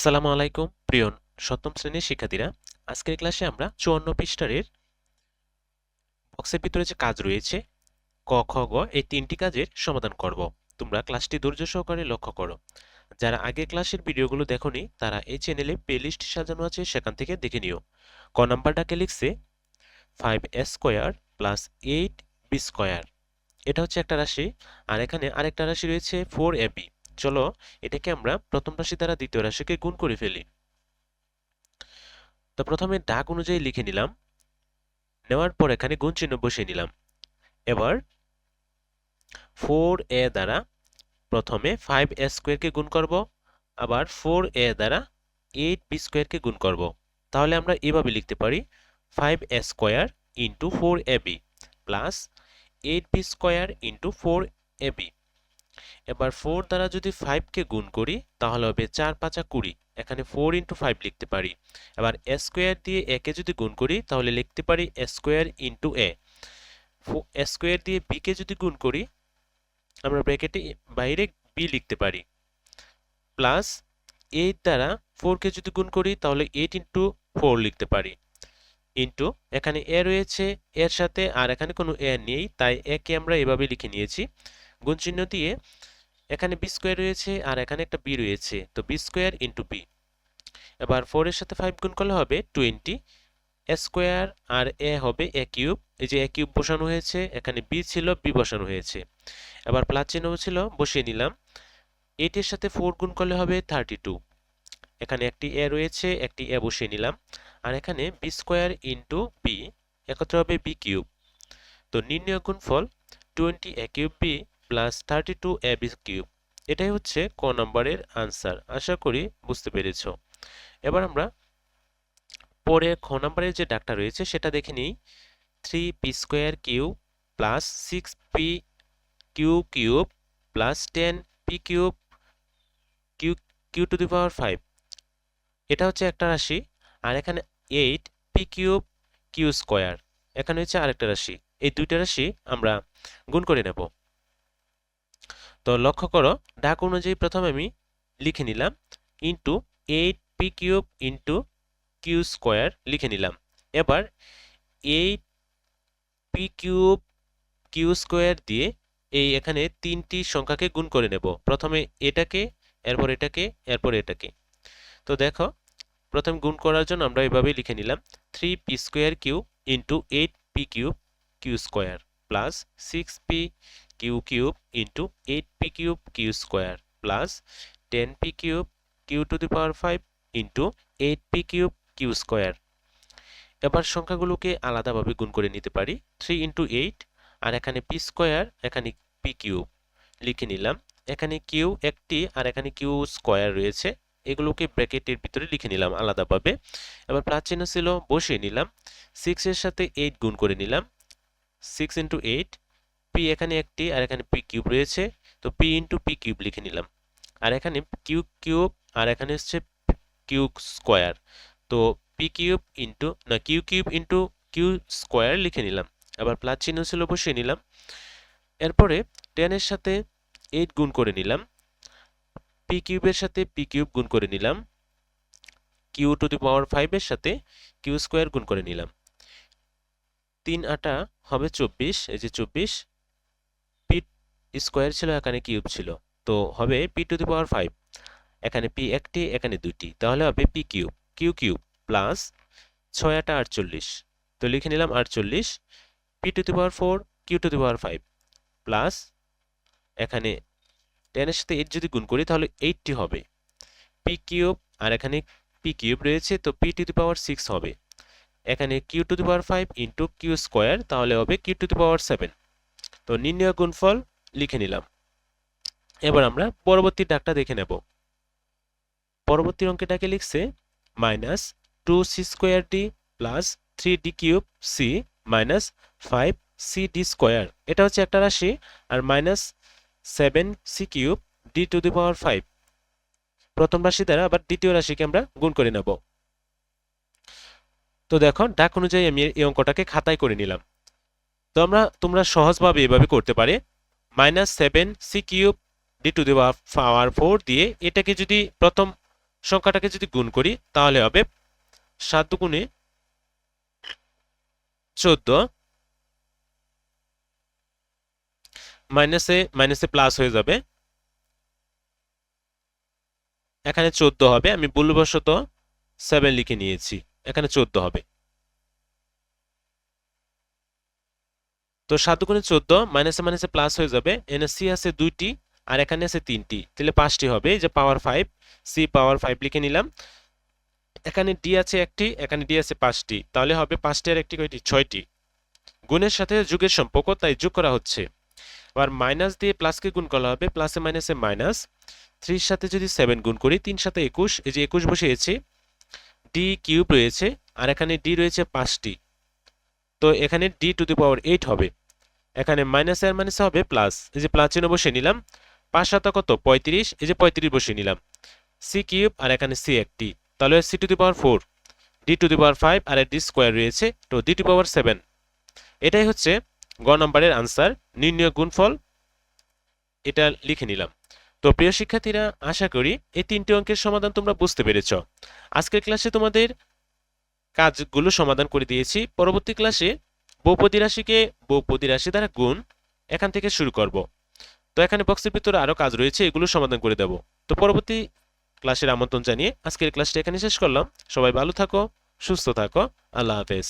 আসসালামু আলাইকুম, প্রিয় সপ্তম শ্রেণির শিক্ষার্থীরা। আজকের ক্লাসে আমরা চুয়ান্ন পৃষ্ঠারের বক্সের ভিতরে যে কাজ রয়েছে, ক, খ, গ, এই তিনটি কাজের সমাধান করব। তোমরা ক্লাসটি ধৈর্য সহকারে লক্ষ্য করো। যারা আগে ক্লাসের ভিডিওগুলো দেখোনি, তারা এই চ্যানেলে প্লেলিস্ট সাজানো আছে, সেখান থেকে দেখে নিও। ক নাম্বারটাকে লিখছে five square plus eight B square এটা হচ্ছে একটা রাশি, আর এখানে আরেকটা রাশি রয়েছে ফোর এ বি চলো, এটাকে আমরা প্রথম রাশি দ্বারা দ্বিতীয় রাশিকে গুণ করে ফেলি। তো প্রথমে ডাক অনুযায়ী লিখে নিলাম। নেওয়ার পর এখানে গুণ চিহ্ন বসিয়ে নিলাম। এবার ফোর এ দ্বারা প্রথমে ফাইভ এ স্কোয়ারকে গুণ করব। আবার ফোর এ দ্বারা এইট বি স্কোয়ারকে গুণ করব। তাহলে আমরা এভাবে লিখতে পারি five A square into four A B plus eight B square into four A B এবার ফোর দ্বারা যদি ফাইভকে গুণ করি, তাহলে হবে চার পাঁচা কুড়ি। এখানে ফোর ইন্টু ফাইভ লিখতে পারি। এবার এ স্কোয়ার দিয়ে একে যদি গুণ করি, তাহলে লিখতে পারি A square into A A square দিয়ে বিকে যদি গুণ করি, আমরা ব্র্যাকেটে বাইরে বি লিখতে পারি। প্লাস এইট দ্বারা ফোরকে যদি গুণ করি, তাহলে এইট ইন্টু ফোর লিখতে পারি। ইন্টু এখানে এ রয়েছে এর সাথে আর এখানে কোনো এ নেই, তাই একে আমরা এভাবে লিখে নিয়েছি। গুণ চিহ্ন দিয়ে এখানে বি স্কোয়ার রয়েছে আর এখানে একটা বি রয়েছে। তো বি স্কোয়ার ইন্টু বি এবার ফোরের সাথে ফাইভ গুণ করলে হবে টোয়েন্টি এ স্কোয়ার আর এ হবে এ কিউব এই যে এ কিউব বসানো হয়েছে, এখানে বি ছিল বি বসানো হয়েছে। এবার প্লাস চিহ্ন ছিল, বসিয়ে নিলাম। এইটের সাথে ফোর গুণ করলে হবে থার্টি টু এখানে একটি এ রয়েছে, একটি এ বসিয়ে নিলাম। আর এখানে বি স্কোয়ার ইন্টু বি একত্রে হবে বি কিউব তো নির্ণয় গুণফল twenty A cube B plus thirty two A B cube এটাই হচ্ছে ক নম্বরের আনসার আশা করি বুঝতে পেরেছ। এবার আমরা পরে খ নম্বরের যে ডাকটা রয়েছে, সেটা দেখে নিই। Three P square Q plus six P Q cube plus ten P cube Q Q to the power five এটা হচ্ছে একটা রাশি, আর এখানে eight P cube Q square এখানে হচ্ছে আরেকটা রাশি। এই দুইটা রাশি আমরা গুণ করে নেব। তো লক্ষ্য করো ডাক অনুযায়ী প্রথমে আমি লিখে নিলাম into eight P cube into Q square লিখে নিলাম। এবার eight P cube Q square দিয়ে এই এখানে তিনটি সংখ্যাকে গুণ করে নেব। প্রথমে এটাকে, এরপর এটাকে এরপর এটাকে। তো দেখো, প্রথম গুণ করার জন্য আমরা এভাবে লিখে নিলাম three P square Q into eight P cube Q square plus six P Q cube into eight P cube Q square plus ten P cube Q to the power five into eight P cube Q square এবার সংখ্যাগুলোকে আলাদাভাবে গুণ করে নিতে পারি। Three into eight আর এখানে P square এখানে পি কিউব লিখে নিলাম, এখানে কিউ একটি আর এখানে কিউ স্কোয়ার রয়েছে। এগুলোকে ব্র্যাকেটের ভিতরে লিখে নিলাম আলাদাভাবে। এবার প্লাস ছিল, বসিয়ে নিলাম। সিক্সের সাথে এইট গুণ করে নিলাম। সিক্স ইন্টু এইট পি এখানে একটি, আর এখানে পি কিউব রয়েছে। তো পি ইন্টু পি কিউব লিখে নিলাম। আর এখানে কিউ কিউব আর এখানে হচ্ছে কিউ স্কোয়ার তো পি কিউব ইন্টু না Q cube into Q square লিখে নিলাম। আবার প্লাস চিহ্ন ছিল বসিয়ে নিলাম। এরপরে টেনের সাথে এইট গুণ করে নিলাম। পি কিউবের সাথে পি কিউব গুণ করে নিলাম। কিউ টু দি পাওয়ার ফাইভের সাথে কিউ স্কোয়ার গুণ করে নিলাম। তিন আটা হবে চব্বিশ, এই যে চব্বিশ। স্কোয়ার ছিল, এখানে কিউব ছিল। তো হবে P to the power five এখানে পি একটি, এখানে দুটি তাহলে হবে P cube. Q cube plus ছয় আটা আটচল্লিশ। তো লিখে নিলাম আটচল্লিশ। P to the power four Q to the power five plus এখানে টেনের সাথে এইট যদি গুণ করি, তাহলে এইটটি হবে। পি কিউব, আর এখানে পি কিউব রয়েছে, তো P to the power six হবে। এখানে Q to the power five into Q square তাহলে হবে Q to the power seven তো নির্ণয় গুণফল লিখে নিলাম। এবার আমরা পরবর্তী ডাকটা দেখে নেব। পরবর্তী অঙ্কেটাকে লিখছে minus two C square D plus three D cube C minus five C D square. এটা হচ্ছে একটা রাশি আর minus seven C cube D to the power five. প্রথম রাশি দ্বারা আবার দ্বিতীয় রাশিকে আমরা গুণ করে নেব। তো দেখো, ডাক অনুযায়ী আমি এই অঙ্কটাকে খাতায় করে নিলাম। তো আমরা, তোমরা সহজভাবে এভাবে করতে পারে। Minus seven C cube D to the power four দিয়ে এটাকে যদি প্রথম সংখ্যাটাকে যদি গুণ করি, তাহলে হবে সাত দুগুণে চোদ্দ মাইনাসে মাইনাসে প্লাস হয়ে যাবে। এখানে চোদ্দ হবে, আমি ভুলবশত সেভেন লিখে নিয়েছি, এখানে চোদ্দ হবে। তো সাত দুগুণে চোদ্দ মাইনাসে মাইনাসে প্লাস হয়ে যাবে। এনে সি আছে দুইটি, আর এখানে আছে তিনটি। তাহলে পাঁচটি হবে যে power five C power five লিখে নিলাম। এখানে ডি আছে একটি, এখানে ডি আছে পাঁচটি। তাহলে হবে পাঁচটি আর একটি কয়টি? ছয়টি। গুণের সাথে যুগের সম্পর্ক, তাই যোগ করা হচ্ছে। আবার মাইনাস দিয়ে প্লাসকে গুণ করা হবে প্লাসে মাইনাসে মাইনাস থ্রির সাথে যদি সেভেন গুণ করি, তিন সাথে একুশ, এই যে একুশ বসিয়েছি ডি কিউব রয়েছে, আর এখানে ডি রয়েছে পাঁচটি। তো এখানে D to the power eight হবে। এখানে মাইনাস আর মাইনাসে হবে প্লাস এই যে প্লাস চিহ্ন বসিয়ে নিলাম। পাঁচ সাত কত? পঁয়ত্রিশ। এই যে পঁয়ত্রিশ বসিয়ে নিলাম। সি কিউব আর এখানে সি একটি। তাহলে C to the power four D to the power five R D square রয়েছে। তো ডি টু পাওয়ার সেভেন এটাই হচ্ছে গ নম্বরের আনসার নির্ণয় গুণফল এটা লিখে নিলাম। তো প্রিয় শিক্ষার্থীরা, আশা করি এই তিনটি অঙ্কের সমাধান তোমরা বুঝতে পেরেছ। আজকের ক্লাসে তোমাদের কাজগুলো সমাধান করে দিয়েছি। পরবর্তী ক্লাসে বহুপদী রাশিকে বহুপদী রাশি দ্বারা গুণ এখান থেকে শুরু করব। তো এখানে বক্সের ভিতরে আরও কাজ রয়েছে, এগুলো সমাধান করে দেব। তো পরবর্তী ক্লাসের আমন্ত্রণ জানিয়ে আজকের ক্লাসটা এখানে শেষ করলাম। সবাই ভালো থাকো, সুস্থ থাকো। আল্লাহ হাফেজ।